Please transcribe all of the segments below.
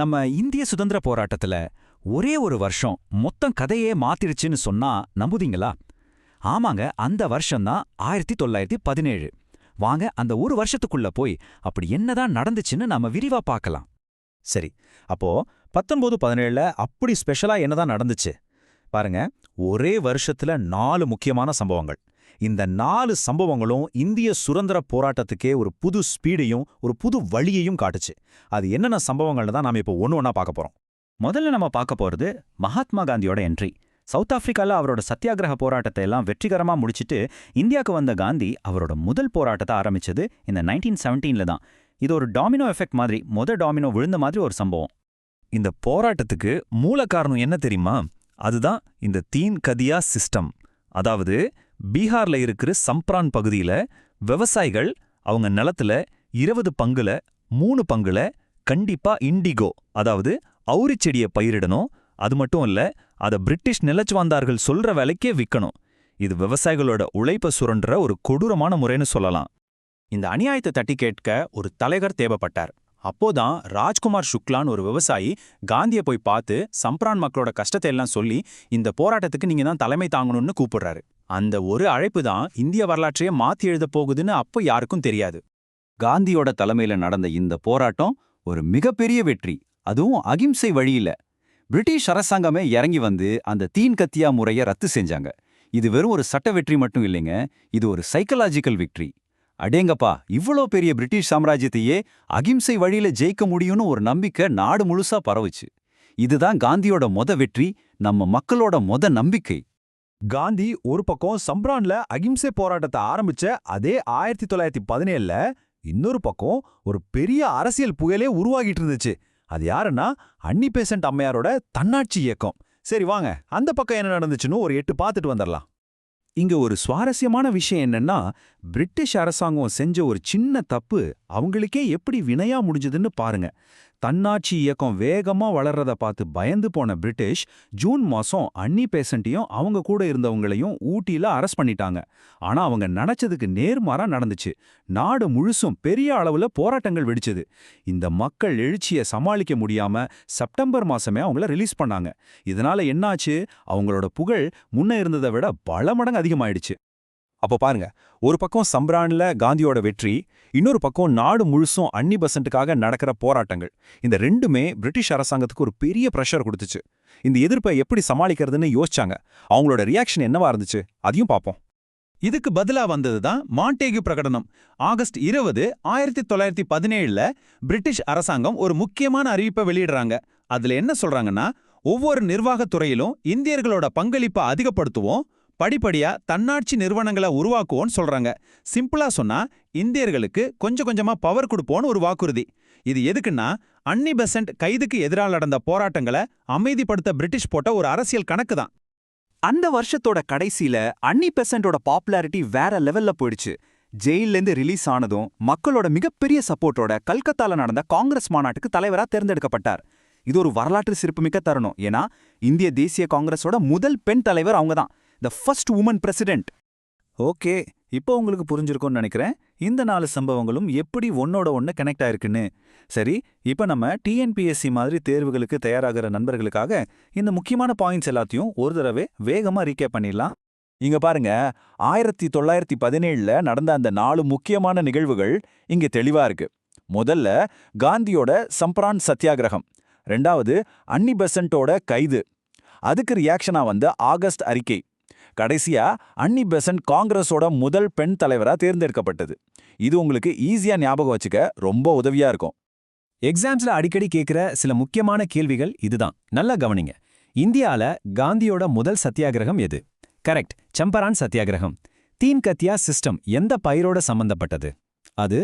நம்ம இந்திய சுதந்திர போராட்டத்துல ஒரே ஒரு வருஷம் மொத்தம் கதையே மாத்திருச்சுன்னு சொன்னா நம்புதீங்களா? ஆமாங்க அந்த வருஷம்தான் ஆயிரத்தி தொள்ளாயிரத்தி பதினேழு. வாங்க அந்த ஒரு வருஷத்துக்குள்ள போய் அப்படி என்னதான் நடந்துச்சுன்னு நாம விரிவா பார்க்கலாம். சரி அப்போ பத்தொன்பது பதினேழுல அப்படி ஸ்பெஷலா என்னதான் நடந்துச்சு? பாருங்க ஒரே வருஷத்துல நாலு முக்கியமான சம்பவங்கள். இந்த நாலு சம்பவங்களும் இந்திய சுதந்திர போராட்டத்துக்கே ஒரு புது ஸ்பீடையும் ஒரு புது வழியையும் காட்டுச்சு. அது என்னென்ன சம்பவங்கள்னு தான் நாம இப்போ ஒன்று ஒன்றா பார்க்க போறோம். முதல்ல நம்ம பார்க்க போறது மகாத்மா காந்தியோட என்ட்ரி சவுத் ஆப்பிரிக்கால அவரோட சத்தியாகிரக போராட்டத்தை எல்லாம் வெற்றிகரமா முடிச்சிட்டு இந்தியாவுக்கு வந்த காந்தி அவரோட முதல் போராட்டத்தை ஆரம்பிச்சது இந்த நைன்டீன் செவன்டீன்ல தான். இது ஒரு டாமினோ எஃபெக்ட் மாதிரி மொத டாமினோ விழுந்த மாதிரி ஒரு சம்பவம். இந்த போராட்டத்துக்கு மூல காரணம் என்ன தெரியுமா? அதுதான் இந்த தீன் கதியா சிஸ்டம் அதாவது பீகார்ல இருக்கிற சம்ப்ரான் பகுதியில விவசாயிகள் அவங்க நிலத்துல இருபது பங்குல மூணு பங்குல கண்டிப்பா இண்டிகோ அதாவது அவுரி செடியை பயிரிடணும். அது மட்டும் இல்ல அத பிரிட்டிஷ் நிலச்சுவாந்தார்கள் சொல்ற வேலைக்கே விக்கணும். இது விவசாயிகளோட உழைப்ப சுரண்டுற ஒரு கொடூரமான முறைன்னு சொல்லலாம். இந்த அநியாயத்தை தட்டி கேட்க ஒரு தலைவர் தேவைப்பட்டார். அப்போதான் ராஜ்குமார் சுக்லான் ஒரு விவசாயி காந்தியை போய் பார்த்து சம்ப்ரான் மக்களோட கஷ்டத்தை எல்லாம் சொல்லி இந்த போராட்டத்துக்கு நீங்க தான் தலைமை தாங்கணும்னு கூப்பிடுறாரு. அந்த ஒரு அழைப்பு தான் இந்திய வரலாற்றையே மாத்தி எழுத போகுதுன்னு அப்போ யாருக்கும் தெரியாது. காந்தியோட தலைமையில நடந்த இந்த போராட்டம் ஒரு மிகப்பெரிய வெற்றி. அதுவும் அகிம்சை வழியில. பிரிட்டிஷ் அரசாங்கமே இறங்கி வந்து அந்த தீன் கத்தியா முறைய ரத்து செஞ்சாங்க. இது வெறும் ஒரு சட்ட வெற்றி மட்டும் இல்லைங்க இது ஒரு சைக்கலாஜிக்கல் விக்ட்ரி அடேங்கப்பா இவ்வளோ பெரிய பிரிட்டிஷ் சாம்ராஜ்யத்தையே அகிம்சை வழியில ஜெயிக்க முடியும்னு ஒரு நம்பிக்கை நாடு முழுசா பரவுச்சு. இதுதான் காந்தியோட மொத வெற்றி நம்ம மக்களோட மொத நம்பிக்கை. காந்தி ஒரு பக்கம் சம்ப்ரான்ல அகிம்சை போராட்டத்தை ஆரம்பிச்ச அதே ஆயிரத்தி தொள்ளாயிரத்தி பதினேழுல இன்னொரு பக்கம் ஒரு பெரிய அரசியல் புயலே உருவாகிட்டு இருந்துச்சு. அது யாருன்னா அன்னி பேசன்ட் அம்மையாரோட தன்னாட்சி இயக்கம். சரி வாங்க அந்த பக்கம் என்ன நடந்துச்சுன்னு ஒரு எட்டு பார்த்துட்டு வந்துடலாம் இங்க ஒரு சுவாரஸ்யமான விஷயம் என்னன்னா பிரிட்டிஷ் அரசாங்கம் செஞ்ச ஒரு சின்ன தப்பு அவங்களுக்கே எப்படி வினையா முடிஞ்சதுன்னு பாருங்க. தன்னாட்சி இயக்கம் வேகமா வளர்றத பார்த்து பயந்து போன பிரிட்டிஷ் ஜூன் மாசம் அன்னி பேசண்ட்டையும் அவங்க கூட இருந்தவங்களையும் ஊட்டியில அரெஸ்ட் பண்ணிட்டாங்க. ஆனா அவங்க நினைச்சதுக்கு நேர்மாறா நடந்துச்சு. நாடு முழுசும் பெரிய அளவுல போராட்டங்கள் வெடிச்சது. இந்த மக்கள் எழுச்சியை சமாளிக்க முடியாம செப்டம்பர் மாசமே அவங்கள ரிலீஸ் பண்ணாங்க. இதனால என்னாச்சு? அவங்களோட புகழ் முன்ன இருந்ததை விட பல மடங்கு அதிகமாயிடுச்சு. அப்போ பாருங்க ஒரு பக்கம் சம்ரான்ல காந்தியோட வெற்றி இன்னொரு பக்கம் நாடு முழுசும் அன்னி பசண்ட்டுக்காக நடக்கிற போராட்டங்கள். இந்த ரெண்டுமே பிரிட்டிஷ் அரசாங்கத்துக்கு ஒரு பெரிய ப்ரெஷர் கொடுத்துச்சு. இந்த எதிர்ப்பை எப்படி சமாளிக்கிறதுன்னு யோசிச்சாங்க. அவங்களோட ரியாக்ஷன் என்னவா இருந்துச்சு? அதையும் பார்ப்போம். இதுக்கு பதிலா வந்தது தான் மாண்டேகு பிரகடனம். ஆகஸ்ட் இருபது ஆயிரத்தி தொள்ளாயிரத்தி பதினேழுல பிரிட்டிஷ் அரசாங்கம் ஒரு முக்கியமான அறிவிப்பை வெளியிடுறாங்க. அதுல என்ன சொல்றாங்கன்னா ஒவ்வொரு நிர்வாகத் துறையிலும் இந்தியர்களோட பங்களிப்பை அதிகப்படுத்துவோம் படிப்படியா தன்னாட்சி நிறுவனங்களை உருவாக்குவோன்னு சொல்றாங்க. சிம்பிளா சொன்னா இந்தியர்களுக்கு கொஞ்சம் கொஞ்சமா பவர் கொடுப்போன்னு ஒரு வாக்குறுதி. இது எதுக்குன்னா அன்னி பெசன்ட் கைதுக்கு எதிராக நடந்த போராட்டங்களை அமைதிப்படுத்த பிரிட்டிஷ் போட்ட ஒரு அரசியல் கணக்கு தான். அந்த வருஷத்தோட கடைசியில அன்னி பெசண்டோட பாப்புலாரிட்டி வேற லெவல்ல போயிடுச்சு. ஜெயிலிருந்து ரிலீஸ் ஆனதும் மக்களோட மிகப்பெரிய சப்போர்ட்டோட கல்கத்தால நடந்த காங்கிரஸ் மாநாட்டுக்கு தலைவரா தேர்ந்தெடுக்கப்பட்டார். இது ஒரு வரலாற்று சிறப்புமிக்க தருணம். ஏன்னா இந்திய தேசிய காங்கிரஸோட முதல் பெண் தலைவர் அவங்க தான் the first woman president okay இப்போ உங்களுக்கு புரிஞ்சிருக்கும்னு நினைக்கிறேன். இந்த நாலு சம்பவங்களும் எப்படி ஒன்னோட ஒன்று கனெக்ட் ஆயிருக்குன்னு. சரி இப்போ நம்ம டிஎன்பிஎஸ்சி மாதிரி தேர்வுகளுக்கு தயாராகிற நண்பர்களுக்காக இந்த முக்கியமான பாயிண்ட்ஸ் எல்லாத்தையும் ஒரு தடவை வேகமா ரீகேப் பண்ணிடலாம். இங்க பாருங்க ஆயிரத்தி தொள்ளாயிரத்தி பதினேழுல நடந்த அந்த நாலு முக்கியமான நிகழ்வுகள் இங்க தெளிவா இருக்கு. முதல்ல காந்தியோட சம்ப்ரான் சத்தியாகிரகம். ரெண்டாவது அன்னி பெசன்ட்டோட கைது. அதுக்கு ரியாக்ஷனா வந்த ஆகஸ்ட் அறிக்கை. கடைசியா அன்னி பெசன்ட் காங்கிரஸோட முதல் பெண் தலைவரா தேர்ந்தெடுக்கப்பட்டது. இது உங்களுக்கு ஈஸியா ஞாபகம் வச்சுக்க ரொம்ப உதவியா இருக்கும். எக்ஸாம்ஸ்ல அடிக்கடி கேட்கிற சில முக்கியமான கேள்விகள் இதுதான். நல்லா கவனிங்க. இந்தியால காந்தியோட முதல் சத்தியாகிரகம் எது? கரெக்ட் சம்பரான் சத்தியாகிரகம். தீன் கத்தியா சிஸ்டம் எந்த பயிரோட சம்பந்தப்பட்டது? அது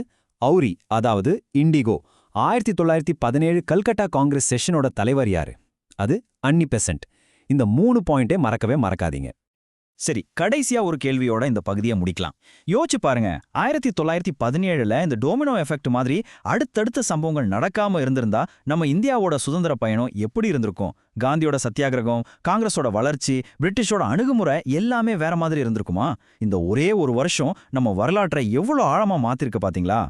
அவுரி அதாவது இண்டிகோ. ஆயிரத்தி தொள்ளாயிரத்தி பதினேழு கல்கட்டா காங்கிரஸ் செஷனோட தலைவர் யாரு? அது அன்னி பெசன்ட். இந்த மூணு பாயிண்டே மறக்கவே மறக்காதீங்க. சரி கடைசியா ஒரு கேள்வியோட இந்த பகுதியை முடிக்கலாம். யோசிச்சு பாருங்க ஆயிரத்தி தொள்ளாயிரத்தி பதினேழுல இந்த டோமினோ எஃபெக்ட் மாதிரி அடுத்தடுத்த சம்பவங்கள் நடக்காம இருந்திருந்தா நம்ம இந்தியாவோட சுதந்திர பயணம் எப்படி இருந்திருக்கும்? காந்தியோட சத்தியாகிரகம் காங்கிரஸோட வளர்ச்சி பிரிட்டிஷோட அணுகுமுறை எல்லாமே வேற மாதிரி இருந்திருக்குமா? இந்த ஒரே ஒரு வருஷம் நம்ம வரலாற்றை எவ்வளவு ஆழமா மாத்திருக்கு பாத்தீங்களா?